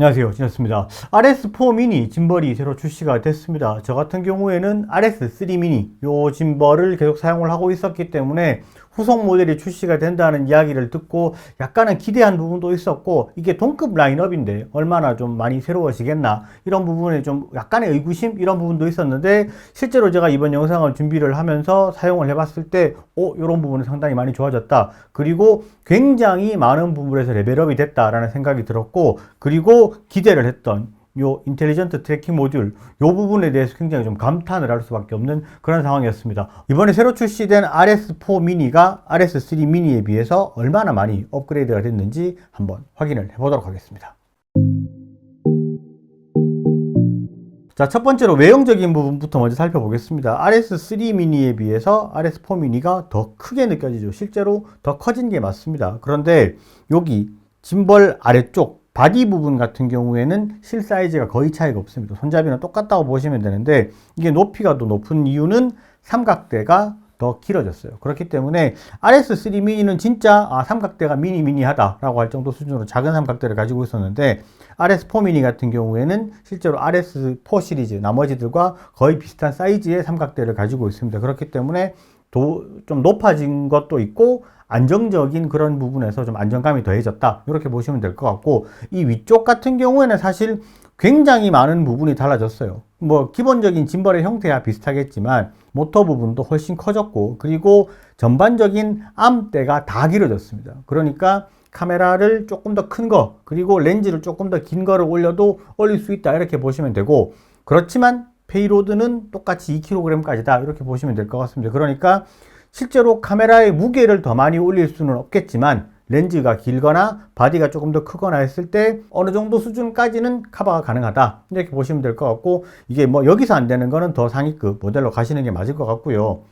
안녕하세요. 진였습니다. RS4 미니 짐벌이 새로 출시가 됐습니다. 저 같은 경우에는 RS3 미니 요 짐벌을 계속 사용을 하고 있었기 때문에 후속 모델이 출시가 된다는 이야기를 듣고 약간은 기대한 부분도 있었고 이게 동급 라인업인데 얼마나 좀 많이 새로워지겠나 이런 부분에 좀 약간의 의구심 이런 부분도 있었는데 실제로 제가 이번 영상을 준비를 하면서 사용을 해봤을 때 오, 이런 부분은 상당히 많이 좋아졌다. 그리고 굉장히 많은 부분에서 레벨업이 됐다라는 생각이 들었고 그리고 기대를 했던 요 인텔리전트 트래킹 모듈 요 부분에 대해서 굉장히 좀 감탄을 할 수밖에 없는 그런 상황이었습니다. 이번에 새로 출시된 RS4 미니가 RS3 미니에 비해서 얼마나 많이 업그레이드가 됐는지 한번 확인을 해보도록 하겠습니다. 자, 첫 번째로 외형적인 부분부터 먼저 살펴보겠습니다. RS3 미니에 비해서 RS4 미니가 더 크게 느껴지죠. 실제로 더 커진 게 맞습니다. 그런데 여기 짐벌 아래쪽 바디 부분 같은 경우에는 실 사이즈가 거의 차이가 없습니다. 손잡이는 똑같다고 보시면 되는데 이게 높이가 더 높은 이유는 삼각대가 더 길어졌어요. 그렇기 때문에 RS3 미니는 진짜 아, 삼각대가 미니 미니하다라고 할 정도 수준으로 작은 삼각대를 가지고 있었는데 RS4 미니 같은 경우에는 실제로 RS4 시리즈 나머지들과 거의 비슷한 사이즈의 삼각대를 가지고 있습니다. 그렇기 때문에 도, 좀 높아진 것도 있고 안정적인 그런 부분에서 좀 안정감이 더해졌다. 이렇게 보시면 될 것 같고 이 위쪽 같은 경우에는 사실 굉장히 많은 부분이 달라졌어요. 뭐 기본적인 짐벌의 형태야 비슷하겠지만 모터 부분도 훨씬 커졌고 그리고 전반적인 암대가 다 길어졌습니다. 그러니까 카메라를 조금 더 큰 거, 그리고 렌즈를 조금 더 긴 거를 올려도 올릴 수 있다. 이렇게 보시면 되고, 그렇지만 페이로드는 똑같이 2kg까지다. 이렇게 보시면 될 것 같습니다. 그러니까 실제로 카메라의 무게를 더 많이 올릴 수는 없겠지만, 렌즈가 길거나 바디가 조금 더 크거나 했을 때 어느 정도 수준까지는 커버가 가능하다. 이렇게 보시면 될 것 같고, 이게 뭐 여기서 안 되는 거는 더 상위급 모델로 가시는 게 맞을 것 같고요.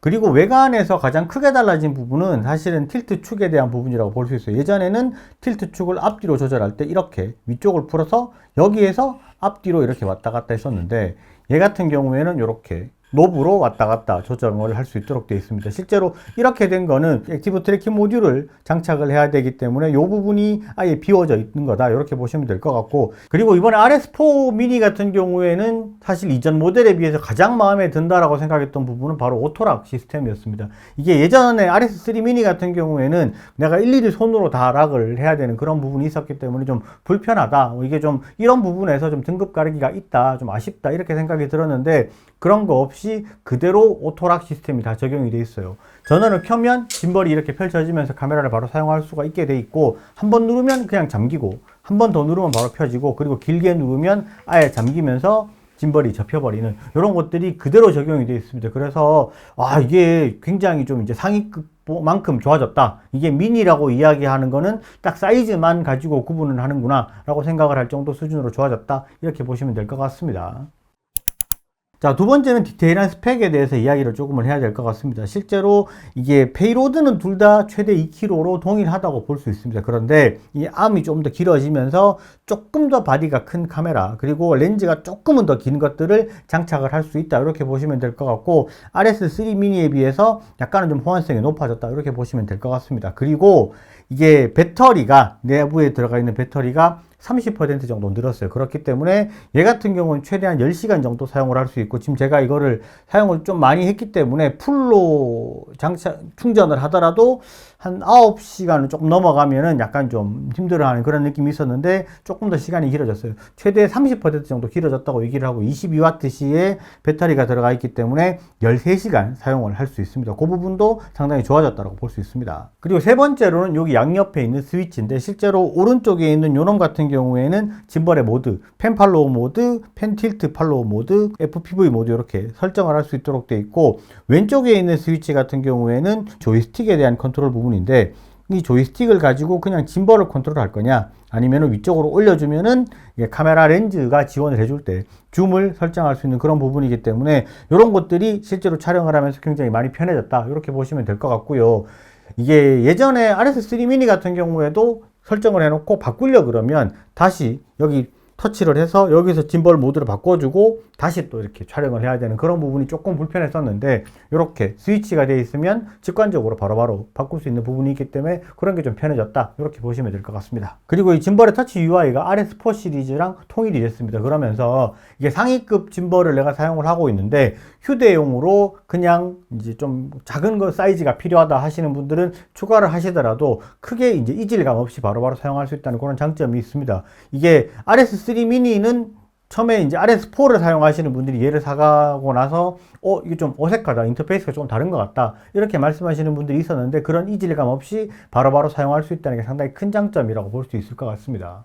그리고 외관에서 가장 크게 달라진 부분은 사실은 틸트 축에 대한 부분이라고 볼 수 있어요. 예전에는 틸트 축을 앞뒤로 조절할 때 이렇게 위쪽을 풀어서 여기에서 앞뒤로 이렇게 왔다 갔다 했었는데 얘 같은 경우에는 이렇게 노브로 왔다 갔다 조정을 할 수 있도록 되어 있습니다. 실제로 이렇게 된 거는 액티브 트래킹 모듈을 장착을 해야 되기 때문에 이 부분이 아예 비워져 있는 거다. 이렇게 보시면 될 것 같고 그리고 이번에 RS4 미니 같은 경우에는 사실 이전 모델에 비해서 가장 마음에 든다라고 생각했던 부분은 바로 오토락 시스템이었습니다. 이게 예전에 RS3 미니 같은 경우에는 내가 일일이 손으로 다 락을 해야 되는 그런 부분이 있었기 때문에 좀 불편하다. 이게 좀 이런 부분에서 좀 등급 가리기가 있다. 좀 아쉽다. 이렇게 생각이 들었는데 그런 거 없이 그대로 오토락 시스템이 다 적용이 돼 있어요. 전원을 켜면 짐벌이 이렇게 펼쳐지면서 카메라를 바로 사용할 수가 있게 돼 있고 한 번 누르면 그냥 잠기고 한 번 더 누르면 바로 펴지고 그리고 길게 누르면 아예 잠기면서 짐벌이 접혀버리는 이런 것들이 그대로 적용이 되어 있습니다. 그래서 아 이게 굉장히 좀 이제 상위급만큼 좋아졌다. 이게 미니라고 이야기하는 거는 딱 사이즈만 가지고 구분을 하는구나라고 생각을 할 정도 수준으로 좋아졌다. 이렇게 보시면 될 것 같습니다. 자, 두 번째는 디테일한 스펙에 대해서 이야기를 조금을 해야 될 것 같습니다. 실제로 이게 페이로드는 둘 다 최대 2kg로 동일하다고 볼 수 있습니다. 그런데 이 암이 좀 더 길어지면서 조금 더 바디가 큰 카메라, 그리고 렌즈가 조금은 더 긴 것들을 장착을 할 수 있다. 이렇게 보시면 될 것 같고, RS3 미니에 비해서 약간은 좀 호환성이 높아졌다. 이렇게 보시면 될 것 같습니다. 그리고 이게 배터리가, 내부에 들어가 있는 배터리가 30% 정도 늘었어요. 그렇기 때문에 얘 같은 경우는 최대한 10시간 정도 사용을 할 수 있고 지금 제가 이거를 사용을 좀 많이 했기 때문에 풀로 장착 충전을 하더라도 한 9시간을 조금 넘어가면은 약간 좀 힘들어하는 그런 느낌이 있었는데 조금 더 시간이 길어졌어요. 최대 30% 정도 길어졌다고 얘기를 하고 22W시의 배터리가 들어가 있기 때문에 13시간 사용을 할 수 있습니다. 그 부분도 상당히 좋아졌다고 볼 수 있습니다. 그리고 세 번째로는 여기 양옆에 있는 스위치인데 실제로 오른쪽에 있는 요놈 같은 경우에는 짐벌의 모드, 펜 팔로우 모드, 펜 틸트 팔로우 모드, FPV 모드 이렇게 설정을 할 수 있도록 되어 있고 왼쪽에 있는 스위치 같은 경우에는 조이스틱에 대한 컨트롤 부분 인데 이 조이스틱을 가지고 그냥 짐벌을 컨트롤할 거냐? 아니면 위쪽으로 올려주면은 카메라 렌즈가 지원을 해줄 때 줌을 설정할 수 있는 그런 부분이기 때문에 이런 것들이 실제로 촬영을 하면서 굉장히 많이 편해졌다. 이렇게 보시면 될 것 같고요. 이게 예전에 RS3 미니 같은 경우에도 설정을 해놓고 바꾸려 그러면 다시 여기 터치를 해서 여기서 짐벌 모드를 바꿔주고 다시 또 이렇게 촬영을 해야 되는 그런 부분이 조금 불편했었는데 이렇게 스위치가 되어 있으면 직관적으로 바로 바로 바꿀 수 있는 부분이 있기 때문에 그런 게 좀 편해졌다. 이렇게 보시면 될 것 같습니다. 그리고 이 짐벌의 터치 UI가 RS4 시리즈랑 통일이 됐습니다. 그러면서 이게 상위급 짐벌을 내가 사용을 하고 있는데 휴대용으로 그냥 이제 좀 작은 거 사이즈가 필요하다 하시는 분들은 추가를 하시더라도 크게 이제 이질감 없이 바로바로 사용할 수 있다는 그런 장점이 있습니다. 이게 RS3 미니는 처음에 이제 RS4를 사용하시는 분들이 얘를 사가고 나서 어 이게 좀 어색하다 인터페이스가 좀 다른 것 같다 이렇게 말씀하시는 분들이 있었는데 그런 이질감 없이 바로바로 사용할 수 있다는 게 상당히 큰 장점이라고 볼 수 있을 것 같습니다.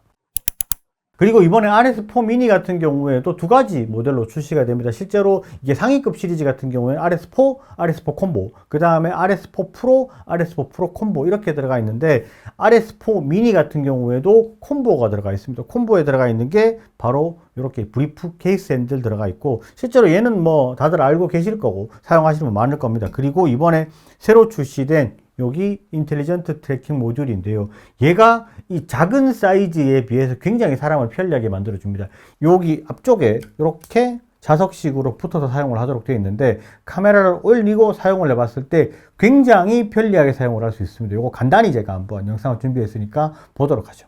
그리고 이번에 RS4 미니 같은 경우에도 두 가지 모델로 출시가 됩니다. 실제로 이게 상위급 시리즈 같은 경우에는 RS4, RS4 콤보, 그 다음에 RS4 프로, RS4 프로 콤보 이렇게 들어가 있는데 RS4 미니 같은 경우에도 콤보가 들어가 있습니다. 콤보에 들어가 있는 게 바로 이렇게 브리프 케이스 핸들 들어가 있고 실제로 얘는 뭐 다들 알고 계실 거고 사용하시는 분 많을 겁니다. 그리고 이번에 새로 출시된 여기 인텔리전트 트래킹 모듈인데요. 얘가 이 작은 사이즈에 비해서 굉장히 사람을 편리하게 만들어 줍니다. 여기 앞쪽에 이렇게 자석식으로 붙어서 사용을 하도록 되어 있는데 카메라를 올리고 사용을 해봤을 때 굉장히 편리하게 사용을 할 수 있습니다. 이거 간단히 제가 한번 영상을 준비했으니까 보도록 하죠.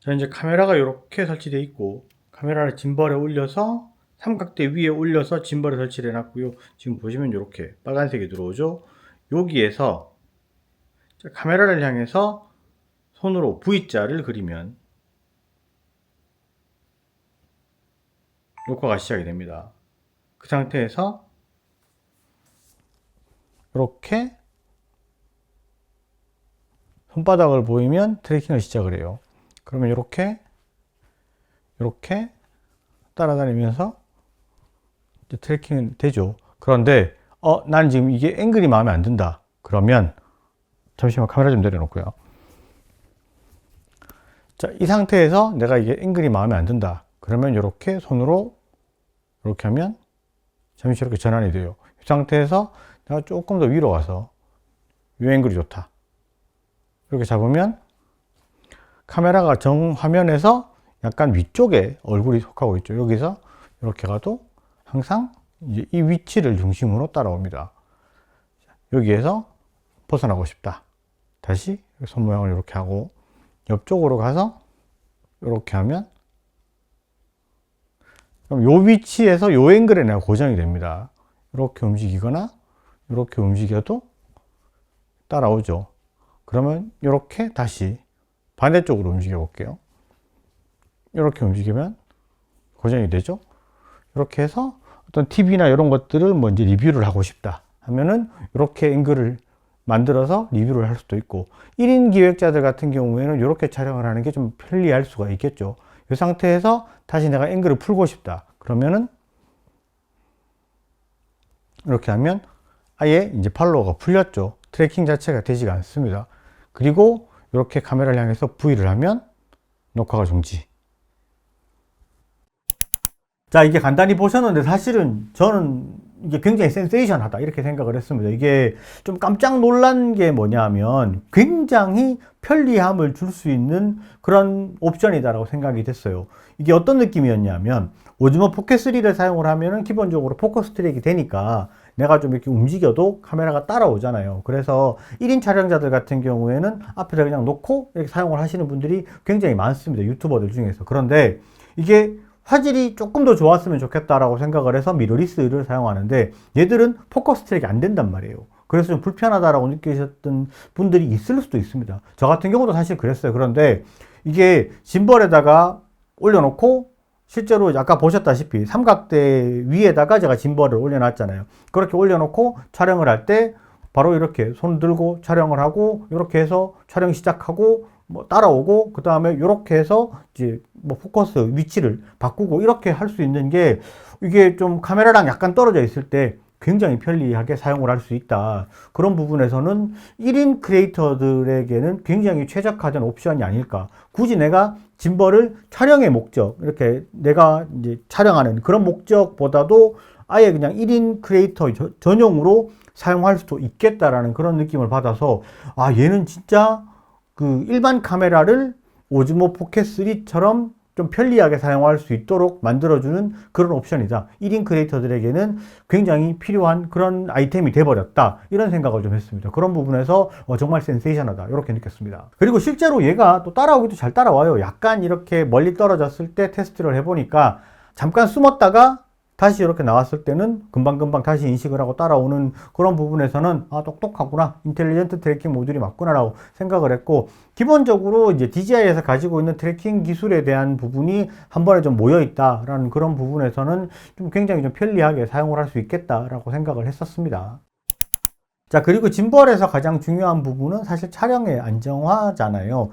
자 이제 카메라가 이렇게 설치되어 있고 카메라를 짐벌에 올려서 삼각대 위에 올려서 짐벌에 설치를 해놨고요. 지금 보시면 이렇게 빨간색이 들어오죠. 여기에서 카메라를 향해서 손으로 V자를 그리면 녹화가 시작이 됩니다. 그 상태에서 이렇게 손바닥을 보이면 트래킹을 시작을 해요. 그러면 이렇게 이렇게 따라다니면서 트래킹은 되죠. 그런데 어, 난 지금 이게 앵글이 마음에 안 든다. 그러면 잠시만 카메라 좀 내려놓고요. 자, 이 상태에서 내가 이게 앵글이 마음에 안 든다. 그러면 이렇게 손으로 이렇게 하면 잠시 이렇게 전환이 돼요. 이 상태에서 내가 조금 더 위로 가서 이 앵글이 좋다. 이렇게 잡으면 카메라가 정 화면에서 약간 위쪽에 얼굴이 속하고 있죠. 여기서 이렇게 가도 항상 이 위치를 중심으로 따라옵니다. 여기에서 벗어나고 싶다. 다시 손 모양을 이렇게 하고 옆쪽으로 가서 이렇게 하면 그럼 요 위치에서 요 앵글에 내가 고정이 됩니다. 이렇게 움직이거나 이렇게 움직여도 따라오죠. 그러면 이렇게 다시 반대쪽으로 움직여 볼게요. 이렇게 움직이면 고정이 되죠. 이렇게 해서 어떤 TV나 이런 것들을 뭐 이제 리뷰를 하고 싶다 하면은 이렇게 앵글을 만들어서 리뷰를 할 수도 있고 1인 기획자들 같은 경우에는 이렇게 촬영을 하는 게 좀 편리할 수가 있겠죠. 이 상태에서 다시 내가 앵글을 풀고 싶다. 그러면은 이렇게 하면 아예 이제 팔로워가 풀렸죠. 트래킹 자체가 되지가 않습니다. 그리고 이렇게 카메라를 향해서 V를 하면 녹화가 중지. 자, 이게 간단히 보셨는데 사실은 저는 이게 굉장히 센세이션하다 이렇게 생각을 했습니다. 이게 좀 깜짝 놀란 게 뭐냐면 굉장히 편리함을 줄 수 있는 그런 옵션이다라고 생각이 됐어요. 이게 어떤 느낌이었냐면 오즈모 포켓3를 사용을 하면은 기본적으로 포커스 트랙이 되니까 내가 좀 이렇게 움직여도 카메라가 따라오잖아요. 그래서 1인 촬영자들 같은 경우에는 앞에다 그냥 놓고 이렇게 사용을 하시는 분들이 굉장히 많습니다. 유튜버들 중에서. 그런데 이게 화질이 조금 더 좋았으면 좋겠다라고 생각을 해서 미러리스를 사용하는데 얘들은 포커스 트랙이 안 된단 말이에요. 그래서 좀 불편하다라고 느끼셨던 분들이 있을 수도 있습니다. 저 같은 경우도 사실 그랬어요. 그런데 이게 짐벌에다가 올려놓고 실제로 아까 보셨다시피 삼각대 위에다가 제가 짐벌을 올려놨잖아요. 그렇게 올려놓고 촬영을 할 때 바로 이렇게 손 들고 촬영을 하고 이렇게 해서 촬영 시작하고 뭐 따라오고 그 다음에 이렇게 해서 이제 뭐 포커스 위치를 바꾸고 이렇게 할 수 있는 게 이게 좀 카메라랑 약간 떨어져 있을 때 굉장히 편리하게 사용을 할 수 있다. 그런 부분에서는 1인 크리에이터들에게는 굉장히 최적화된 옵션이 아닐까. 굳이 내가 짐벌을 촬영의 목적, 이렇게 내가 이제 촬영하는 그런 목적보다도 아예 그냥 1인 크리에이터 전용으로 사용할 수도 있겠다라는 그런 느낌을 받아서 아, 얘는 진짜 그 일반 카메라를 오즈모 포켓 3처럼 좀 편리하게 사용할 수 있도록 만들어주는 그런 옵션이다. 1인 크리에이터들에게는 굉장히 필요한 그런 아이템이 돼버렸다. 이런 생각을 좀 했습니다. 그런 부분에서 어, 정말 센세이션하다. 이렇게 느꼈습니다. 그리고 실제로 얘가 또 따라오기도 잘 따라와요. 약간 이렇게 멀리 떨어졌을 때 테스트를 해보니까 잠깐 숨었다가 다시 이렇게 나왔을 때는 금방금방 다시 인식을 하고 따라오는 그런 부분에서는 아 똑똑하구나 인텔리전트 트래킹 모듈이 맞구나 라고 생각을 했고 기본적으로 이제 DJI에서 가지고 있는 트래킹 기술에 대한 부분이 한 번에 좀 모여 있다라는 그런 부분에서는 좀 굉장히 좀 편리하게 사용을 할 수 있겠다라고 생각을 했었습니다. 자 그리고 짐벌에서 가장 중요한 부분은 사실 촬영의 안정화잖아요.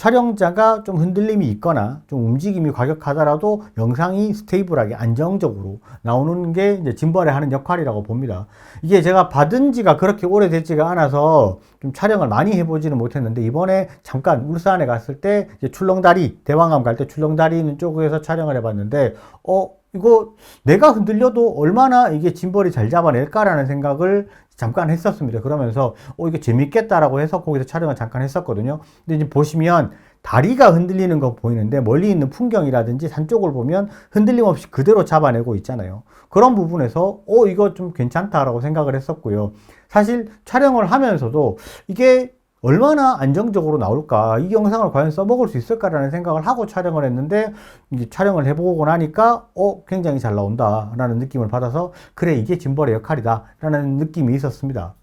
촬영자가 좀 흔들림이 있거나 좀 움직임이 과격하더라도 영상이 스테이블하게 안정적으로 나오는 게 이제 짐벌에 하는 역할이라고 봅니다. 이게 제가 받은 지가 그렇게 오래되지가 않아서 좀 촬영을 많이 해보지는 못했는데 이번에 잠깐 울산에 갔을 때 출렁다리 대왕암 갈 때 출렁다리 있는 쪽에서 촬영을 해봤는데 어 이거 내가 흔들려도 얼마나 이게 짐벌이 잘 잡아낼까라는 생각을 잠깐 했었습니다. 그러면서 어 이거 재밌겠다라고 해서 거기서 촬영을 잠깐 했었거든요. 근데 이제 보시면 다리가 흔들리는 거 보이는데 멀리 있는 풍경이라든지 산 쪽을 보면 흔들림 없이 그대로 잡아내고 있잖아요. 그런 부분에서 어 이거 좀 괜찮다라고 생각을 했었고요. 사실 촬영을 하면서도 이게 얼마나 안정적으로 나올까, 이 영상을 과연 써먹을 수 있을까라는 생각을 하고 촬영을 했는데, 이제 촬영을 해보고 나니까, 어, 굉장히 잘 나온다 라는 느낌을 받아서, 그래, 이게 짐벌의 역할이다 라는 느낌이 있었습니다.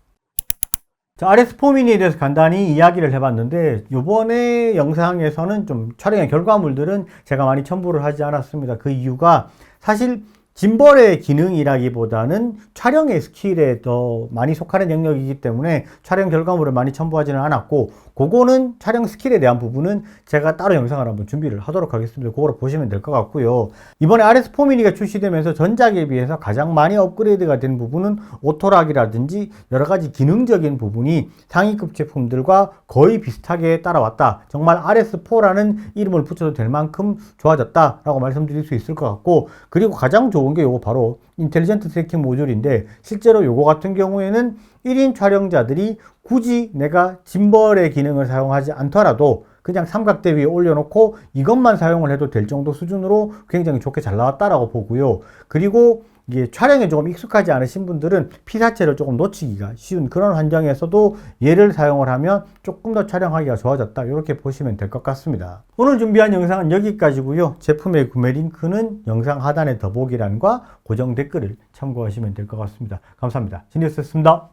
자, RS 포미니에 대해서 간단히 이야기를 해봤는데, 요번에 영상에서는 좀 촬영의 결과물들은 제가 많이 첨부를 하지 않았습니다. 그 이유가 사실 짐벌의 기능이라기보다는 촬영의 스킬에 더 많이 속하는 영역이기 때문에 촬영 결과물을 많이 첨부하지는 않았고 그거는 촬영 스킬에 대한 부분은 제가 따로 영상을 한번 준비를 하도록 하겠습니다. 그거로 보시면 될 것 같고요. 이번에 RS 포미니가 출시되면서 전작에 비해서 가장 많이 업그레이드가 된 부분은 오토락이라든지 여러 가지 기능적인 부분이 상위급 제품들과 거의 비슷하게 따라왔다. 정말 RS4라는 이름을 붙여도 될 만큼 좋아졌다라고 말씀드릴 수 있을 것 같고 그리고 가장 좋은 게 요거 바로 인텔리전트 트래킹 모듈인데 실제로 요거 같은 경우에는 1인 촬영자들이 굳이 내가 짐벌의 기능을 사용하지 않더라도 그냥 삼각대 위에 올려놓고 이것만 사용을 해도 될 정도 수준으로 굉장히 좋게 잘 나왔다라고 보고요. 그리고 이게 촬영에 조금 익숙하지 않으신 분들은 피사체를 조금 놓치기가 쉬운 그런 환경에서도 얘를 사용을 하면 조금 더 촬영하기가 좋아졌다. 이렇게 보시면 될 것 같습니다. 오늘 준비한 영상은 여기까지고요. 제품의 구매 링크는 영상 하단의 더보기란과 고정 댓글을 참고하시면 될 것 같습니다. 감사합니다. 진이었습니다